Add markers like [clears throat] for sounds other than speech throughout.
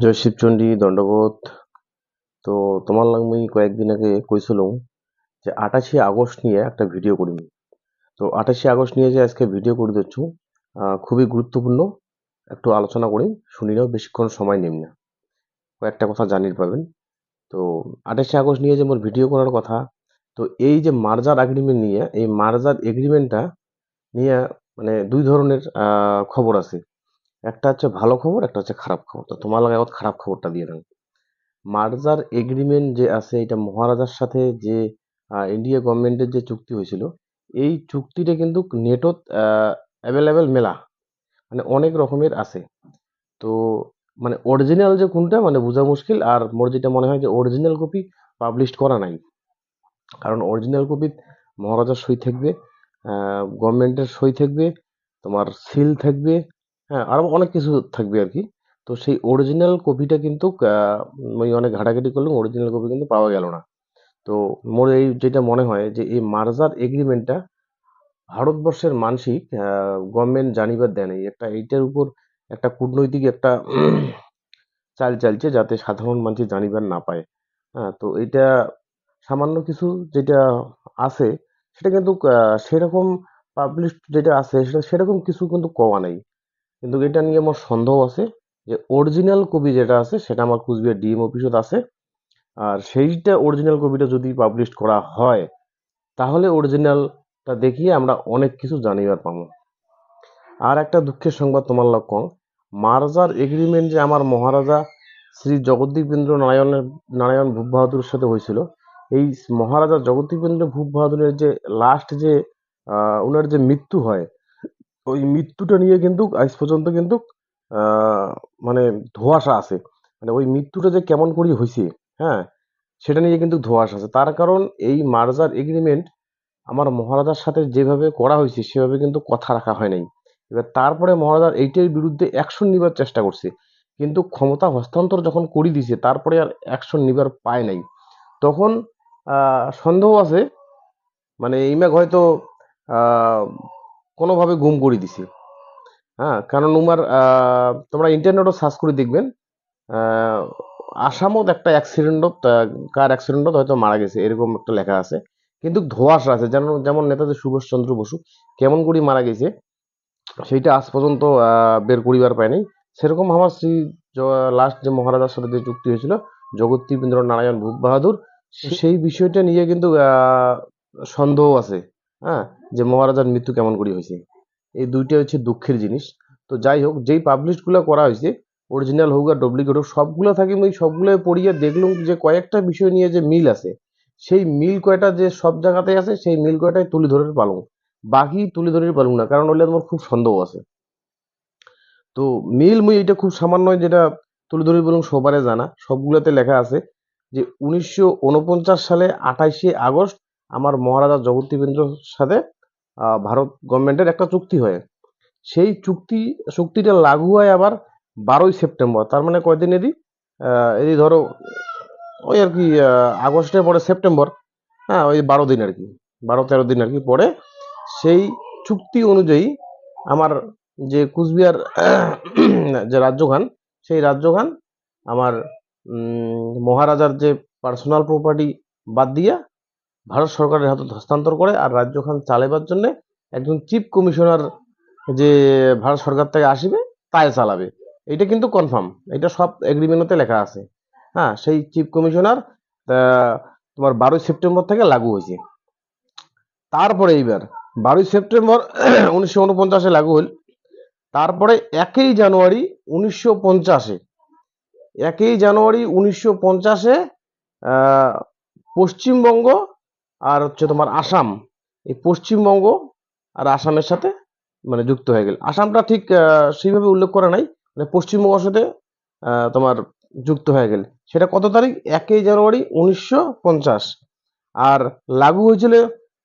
জয় শিবচণ্ডী দণ্ডবোধ। তো তোমার লাগ কয়েকদিন আগে কইছিলাম যে আঠাশে আগস্ট নিয়ে একটা ভিডিও করিম তো আঠাশে আগস্ট নিয়ে যে আজকে ভিডিও করে দিচ্ছু খুবই গুরুত্বপূর্ণ। একটু আলোচনা করি শুনি নাও বেশিক্ষণ সময় নিম না। কয়েকটা কথা জানির পাবেন। তো আঠাশে আগস্ট নিয়ে যে মোর ভিডিও করার কথা, তো এই যে মার্জার এগ্রিমেন্ট নিয়ে, এই মার্জার এগ্রিমেন্টটা নিয়ে মানে দুই ধরনের খবর আছে। একটা হচ্ছে ভালো খবর, একটা হচ্ছে খারাপ খবর। তো তোমার এখন খারাপ খবরটা দিয়ে দেন মার্জার এগ্রিমেন্ট যে আছে, এটা মহারাজার সাথে যে ইন্ডিয়া গভর্নমেন্টের যে চুক্তি হয়েছিল, এই চুক্তিটা কিন্তু নেটত অ্যাভেলেবেল মেলা। মানে অনেক রকমের আছে। তো মানে অরিজিনাল যে কোনটা মানে বোঝা মুশকিল, আর মোর যেটা মনে হয় যে অরিজিনাল কপি পাবলিশ করা নাই। কারণ অরিজিনাল কপি মহারাজার সই থাকবে গভর্নমেন্টের সই থাকবে, তোমার সিল থাকবে হ্যাঁ আরও অনেক কিছু থাকবে আর কি। তো সেই অরিজিনাল কপিটা কিন্তু আহ, আমি অনেক ঘাটাঘাটি করলাম অরিজিনাল কপি কিন্তু পাওয়া গেল না। তো মোর এই যেটা মনে হয় যে এই মার্জার এগ্রিমেন্টটা ভারতবর্ষের মানসিক গভর্নমেন্ট জানিবার দেয় নাই। একটা এইটার উপর একটা কূটনৈতিক একটা [clears throat] চাল চালছে যাতে সাধারণ মানুষ জানিবার না পায়। হ্যাঁ তো এটা সামান্য কিছু যেটা আছে সেটা কিন্তু সেরকম পাবলিশ যেটা আছে সেটা সেরকম কিছু কিন্তু কওয়া নাই। কিন্তু এটা নিয়ে আমার সন্দেহ আছে যে অরিজিনাল কপি যেটা আছে, সেটা আমার কুচবিহার ডিএম অফিসত আছে। আর সেইটা অরিজিনাল কপিটা যদি পাবলিশ করা হয়, তাহলে অরিজিনালটা দেখিয়ে আমরা অনেক কিছু জানিবার পাবো আর একটা দুঃখের সংবাদ তোমার কম মার্জার এগ্রিমেন্ট যে আমার মহারাজা শ্রী জগদ্দীপেন্দ্র নারায়ণের, নারায়ণ ভূপ বাহাদুরের সাথে হয়েছিল, এই মহারাজা জগদ্দীপেন্দ্র ভূপ বাহাদুরের যে লাস্ট যে ওনার যে মৃত্যু হয় ওই মৃত্যুটা নিয়ে কিন্তু আজ পর্যন্ত কিন্তু মানে ধোঁয়াশা আছে। মানে ওই মৃত্যুটা যে কেমন করি হয়েছে হ্যাঁ সেটা নিয়ে কিন্তু ধোঁয়াশা আছে। তার কারণ এই মার্জার এগ্রিমেন্ট আমার মহারাজার সাথে যেভাবে করা হয়েছে, সেভাবে কিন্তু কথা রাখা হয় নাই। এবার তারপরে মহারাজার এইটার বিরুদ্ধে অ্যাকশন নিবার চেষ্টা করছে। কিন্তু ক্ষমতা হস্তান্তর যখন করে দিছে, তারপরে আর অ্যাকশন নিবার পায় নাই। তখন সন্দেহ আছে মানে ইমেক হয়তো কোনোভাবে গুম করে দিছে। হ্যাঁ কারণ উমার তোমরা ইন্টারনেটও সার্চ করে দেখবেন আসামত একটা অ্যাক্সিডেন্টত কার অ্যাক্সিডেন্টত হয়তো মারা গেছে এরকম একটা লেখা আছে। কিন্তু ধোঁয়াশা আছে যেন যেমন নেতাজি সুভাষচন্দ্র বসু কেমন করে মারা গেছে সেইটা আজ পর্যন্ত বের করিবার পায়নি সেরকম আমার শ্রী লাস্ট যে মহারাজার সাথে যে চুক্তি হয়েছিল জগৎদীপেন্দ্র নারায়ণ ভূপ বাহাদুর সেই বিষয়টা নিয়ে কিন্তু সন্দেহ আছে। হ্যাঁ যে মহারাজার মৃত্যু কেমন করি হয়েছে? এই দুইটা হচ্ছে দুঃখের জিনিস। তো যাই হোক, যেই পাবলিশগুলো করা হয়েছে অরিজিনাল হোক আর ডুপ্লিকেট হোক, সবগুলো থাকি আমি সবগুলো পড়িয়ে দেখলাম যে কয়েকটা বিষয় নিয়ে যে মিল আছে, সেই মিল কয়টা যে সব জায়গাতে আছে, সেই মিল কয়টাই তুলে ধরে পালং বাকি তুলে ধরে পালুম না, কারণ হলে আমার খুব সন্দেহ আছে। তো মিল মুই এটা খুব সামান্য যেটা তুলে ধরে বলুন সবারে জানা, সবগুলোতে লেখা আছে যে উনিশশো উনপঞ্চাশ সালে আঠাইশে আগস্ট আমার মহারাজা জগৎদীপেন্দ্রর সাথে ভারত গভর্নমেন্টের একটা চুক্তি হয়। সেই চুক্তি, চুক্তিটা লাগু হয় আবার বারোই সেপ্টেম্বর। তার মানে কয়দিন এদি? এই ধরো, ওই আর কি আগস্টের পরে সেপ্টেম্বর। হ্যাঁ ওই বারো দিন আর কি, বারো তেরো দিন আর কি পরে সেই চুক্তি অনুযায়ী আমার যে কুচবিহার, যে রাজ্যখান, সেই রাজ্যখান আমার মহারাজার যে পার্সোনাল প্রপার্টি বাদ দিয়া ভারত সরকারের হাতে হস্তান্তর করে আর রাজ্যখান চালাবার জন্য একজন চিফ কমিশনার যে ভারত সরকার থেকে আসবে, তাই চালাবে। এটা কিন্তু কনফার্ম এটা সব এগ্রিমেন্টতে লেখা আছে। হ্যাঁ সেই চিফ কমিশনার তোমার বারোই সেপ্টেম্বর থেকে লাগু হয়েছে। তারপরে এইবার, বারোই সেপ্টেম্বর [clears throat] উনিশশো উনপঞ্চাশে লাগু হল তারপরে একই জানুয়ারি উনিশশো পঞ্চাশে, একই জানুয়ারি উনিশশো পঞ্চাশে পশ্চিমবঙ্গ আর হচ্ছে তোমার আসাম। এই পশ্চিমবঙ্গ আর আসামের সাথে মানে যুক্ত হয়ে গেল। আসামটা ঠিক সেইভাবে উল্লেখ করা নাই মানে পশ্চিমবঙ্গের সাথে তোমার যুক্ত হয়ে গেল। সেটা কত তারিখ? একই জানুয়ারি উনিশশো পঞ্চাশ। আর লাগু হয়েছিল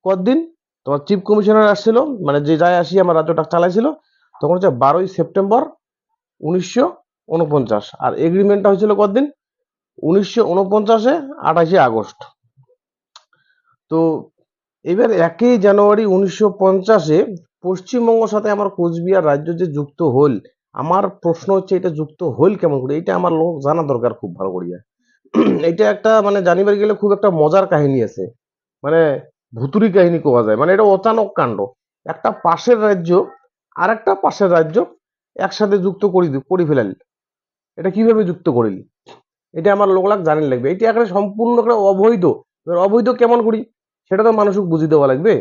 কতদিন? তোমার চিফ কমিশনার আসছিল মানে যে যায় আসি আমার রাজ্যটা চালাইছিল, তখন হচ্ছে বারোই সেপ্টেম্বর উনিশশো উনপঞ্চাশ। আর এগ্রিমেন্টটা হয়েছিল কতদিন? উনিশশো উনপঞ্চাশে আঠাশে আগস্ট। তো এবার একই জানুয়ারি উনিশশো পঞ্চাশে পশ্চিমবঙ্গের সাথে আমার কোচবিহার রাজ্য যে যুক্ত হল, আমার প্রশ্ন হচ্ছে এটা যুক্ত হইল কেমন করে? এটা আমার লোক জানা দরকার খুব ভালো করিয়া। এটা একটা মানে জানিবার গেলে খুব একটা মজার কাহিনী আছে। মানে ভুতুরি কাহিনী কোয়া যায়। মানে এটা অচানক কাণ্ড। একটা পাশের রাজ্য আর একটা পাশের রাজ্য একসাথে যুক্ত করি করি ফেলাল এটা কীভাবে যুক্ত করিল? এটা আমার লোকলাক জানির লাগবে। এটা একটা সম্পূর্ণ একটা অবৈধ। এবার অবৈধ কেমন করি? সেটা তো মানুষকে বুঝিয়ে দেওয়া লাগবে।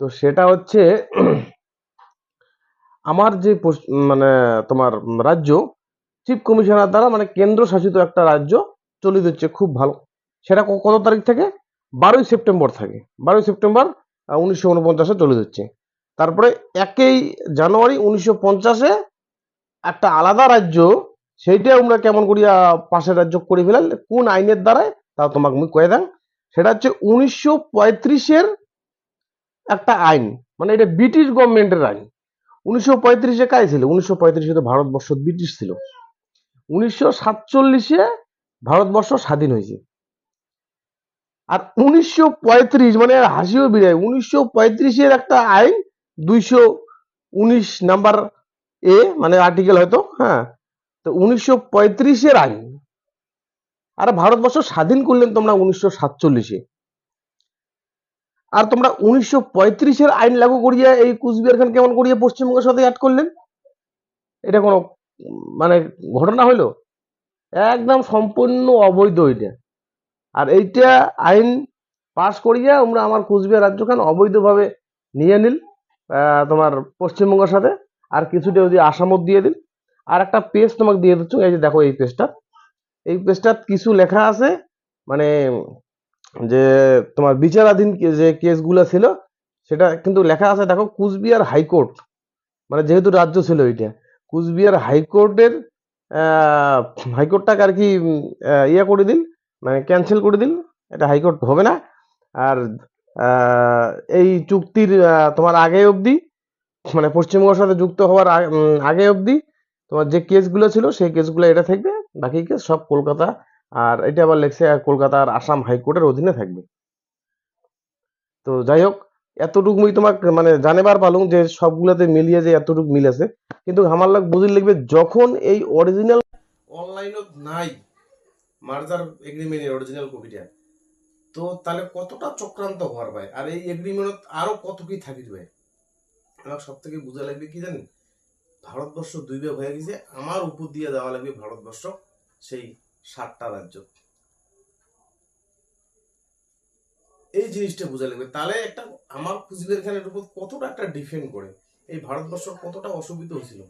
তো সেটা হচ্ছে, আমার যে মানে তোমার রাজ্য চিফ কমিশনার দ্বারা মানে কেন্দ্র শাসিত একটা রাজ্য চলে যাচ্ছে খুব ভালো। সেটা কত তারিখ থেকে? বারোই সেপ্টেম্বর থাকে। বারোই সেপ্টেম্বর উনিশশো উনপঞ্চাশে চলে যাচ্ছে। তারপরে একই জানুয়ারি উনিশশো পঞ্চাশে একটা আলাদা রাজ্য সেইটা আমরা কেমন করিয়া পাশের রাজ্য করে ফেলাল, কোন আইনের দ্বারায় তা তোমাকে মুই কয়ে দেন সেটা হচ্ছে উনিশশো পঁয়ত্রিশের একটা আইন মানে এটা ব্রিটিশ গভর্নমেন্টের আইন। উনিশশো পঁয়ত্রিশে কায় ছিল? উনিশশো পঁয়ত্রিশে তো ভারতবর্ষ ব্রিটিশ ছিল। উনিশশো সাতচল্লিশে ভারতবর্ষ স্বাধীন হয়েছে। আর উনিশশো পঁয়ত্রিশ মানে হাসিও বিদায় উনিশশো পঁয়ত্রিশের একটা আইন দুইশো উনিশ নাম্বার এ মানে আর্টিকেল হয়তো হ্যাঁ তো উনিশশো পঁয়ত্রিশের আইন। আর ভারতবর্ষ স্বাধীন করলেন তোমরা উনিশশো সাতচল্লিশে। আর তোমরা উনিশশো পঁয়ত্রিশের আইন লাগু করিয়া এই কুচবিহার খান কেমন করিয়া পশ্চিমবঙ্গের সাথে অ্যাড করলেন? এটা কোনো মানে ঘটনা হইল? একদম সম্পূর্ণ অবৈধ এটা। আর এইটা আইন পাশ করিয়া আমরা আমার কুচবিহার রাজ্যখান অবৈধভাবে নিয়ে নিল তোমার পশ্চিমবঙ্গের সাথে। আর কিছুটা যদি আসামত দিয়ে দিল। আর একটা পেজ তোমাকে দিয়ে দিচ্ছ, এই যে দেখো এই পেজটা এই পেজটাত কিছু লেখা আছে মানে যে তোমার বিচারাধীন যে কেসগুলো ছিল সেটা কিন্তু লেখা আছে, দেখো কুচবিহার হাইকোর্ট মানে যেহেতু রাজ্য ছিল এটা কুচবিহার হাইকোর্টের হাইকোর্টটাকে আর কি ইয়ে করে দিন মানে ক্যান্সেল করে দিন এটা হাইকোর্ট হবে না আর এই চুক্তির তোমার আগে অবধি মানে পশ্চিমবঙ্গের সাথে যুক্ত হওয়ার আগে অবধি তোমার যে কেসগুলো ছিল সেই কেসগুলো এটা থাকবে বাকি কেস সব কলকাতা? আর এটা আবার লেখছে কলকাতা আর আসাম হাইকোর্টের অধীনে থাকবে। তো যাই হোক এতটুকু মুই তোমাক মানে জানেবার পালুম যে সবগুলাতে মিলিয়ে যে এতটুকু মিল আছে। কিন্তু আমার লাগ বুঝি লিখবে, যখন এই অরিজিনাল অনলাইনত নাই মার্জার এগ্রিমেন্টের অরিজিনাল কপিটা তো তাহলে কতটা চক্রান্ত হওয়ার ভাই? আর এই এগ্রিমেন্টত আরও কত কি থাকি ভাই? আমার সব থেকে বোঝা লাগবে কি জানেন ভারতবর্ষ দুই ভাগ হয়ে গেছে। আমার উপর দিয়ে দেওয়া লাগবে ভারতবর্ষ, সেই সাতটা রাজ্য। এই জিনিসটা বোঝা লাগবে। তাহলে একটা আমার কুচবিহার খানের উপর কতটা একটা ডিফেন্ড করে, এই ভারতবর্ষ কতটা অসুবিধা হয়েছিল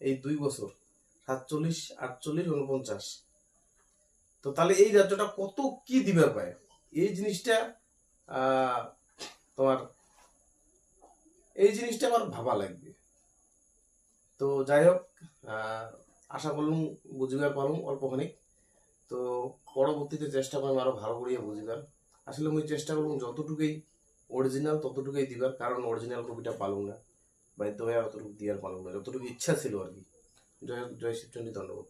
এই দুই বছর? সাতচল্লিশ, আটচল্লিশ, উনপঞ্চাশ। তো তাহলে এই রাজ্যটা কত কি দিবার পায়? এই জিনিসটা তোমার, এই জিনিসটা আমার ভাবা লাগবে। তো যাই হোক আশা করলাম বুঝিবার পারুম অল্পখানিক। তো পরবর্তীতে চেষ্টা করলাম আরও ভালো করিয়া বুঝিবার। আসলে আমি চেষ্টা করলাম যতটুকুই অরিজিনাল ততটুকুই দিবার, কারণ অরিজিনাল কবিটা পালুম না। বাধ্য হয়ে অতটুকু দিয়ার পালুম না, যতটুকু ইচ্ছা ছিল আর কি। জয় জয় শিবচন্ডী ধন্যবাদ।